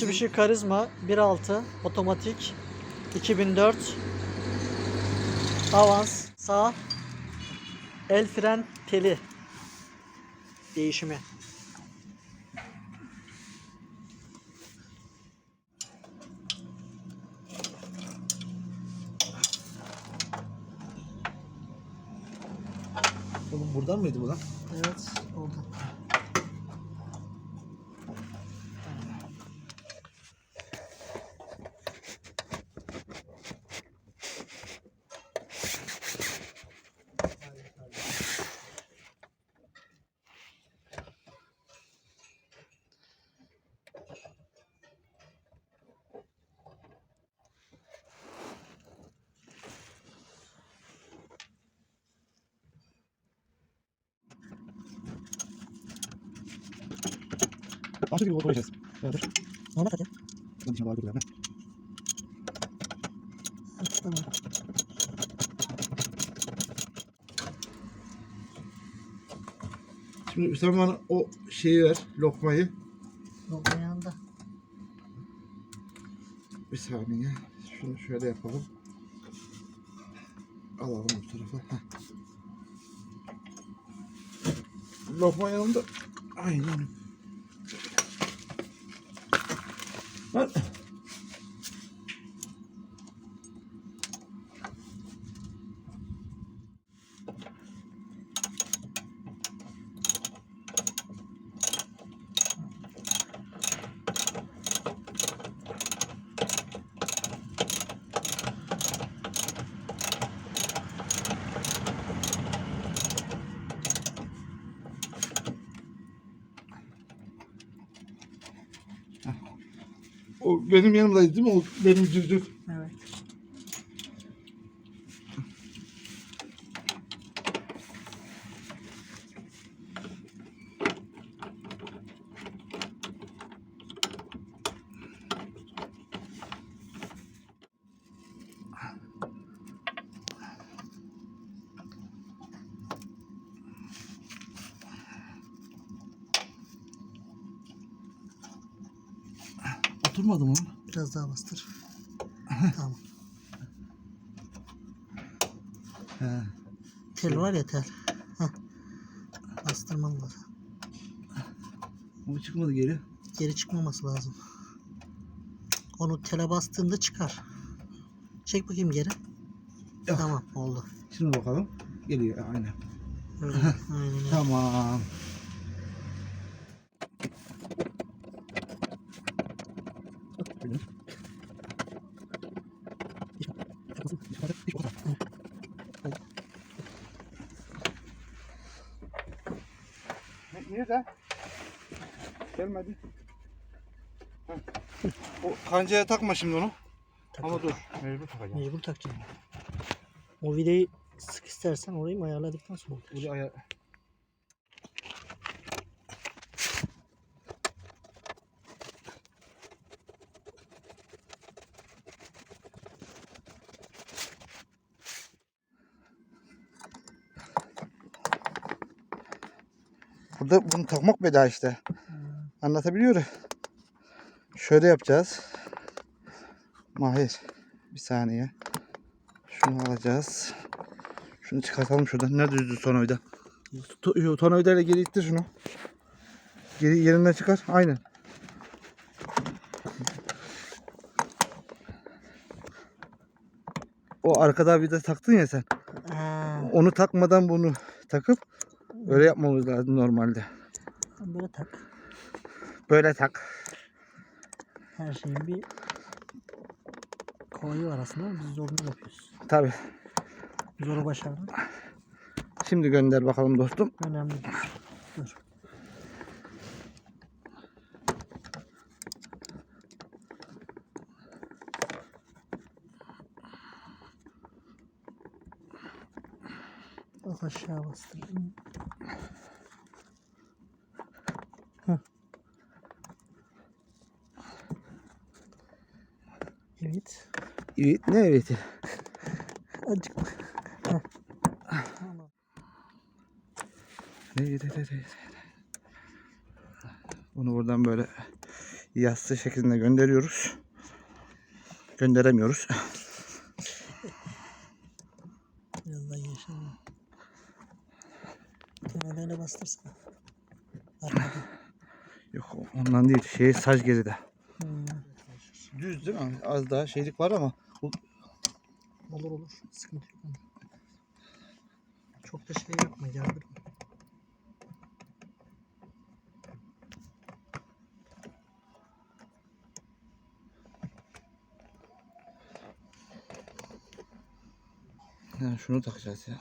Mitsubishi Karizma 1.6 otomatik 2004 Avans sağ el fren teli değişimi. Oğlum buradan mıydı bu lan? Evet oldu. Başka bir motor koyacağız. Nedir? Normal hadi. Ben dışarı bağlı duruyorum. Tamam. Şimdi sen bana o şeyi ver, lokmayı. Yok ayağında. Bir saniye. Şunu şöyle yapalım. Alalım bu tarafa. Heh. Lokma yanında. Aynen. Lan. O benim yanımdaydı değil mi? O benim cüzdük. Evet. Oturmadı mı? Biraz daha bastır. tamam. He. Tel var ya tel. Heh. Bastırman lazım. O çıkmadı geri. Geri çıkmaması lazım. Onu tele bastığında çıkar. Çek bakayım geri. Yok. Tamam oldu. Şimdi bakalım. Geliyor aynen. Öyle. Aynen öyle. Tamam. Nerede? Gelmedi. O kancaya takma şimdi onu. Ama dur. Mecbur takacağım. Mecbur takacağım. O vidayı sık istersen orayı mı ayarladıktan sonra. Buraya aya- Burada bunu takmak beda işte. Anlatabiliyor muyum? Şöyle yapacağız. Mahir. Bir saniye. Şunu alacağız. Şunu çıkartalım şuradan. Nerede yüzdü tonoyda? To- Tonoyda ile geri ittir şunu. Geri yerinden çıkar. Aynen. O arkada bir de taktın ya sen. Onu takmadan bunu takıp öyle yapmamız lazım normalde. böyle tak. Böyle tak. Her şeyin bir kolayı var aslında biz zorunu yapıyoruz. Tabi. Zoru başardık. Şimdi gönder bakalım dostum. Önemli. Dur. Az aşağı bastırdım. Heh. Evet. Evet ne evet. Azıcık. Evet evet evet. evet. Bunu buradan böyle yassı şeklinde gönderiyoruz. Gönderemiyoruz. Biraz daha yaşam. Kemerlerine bastırsana. Arkada. Ondan değil. Şey saç geride. Hmm, Düz değil mi? Az daha şeylik var ama bu olur olur. Sıkıntı yok. Çok da şey yapma yardırma. yani şunu takacağız ya.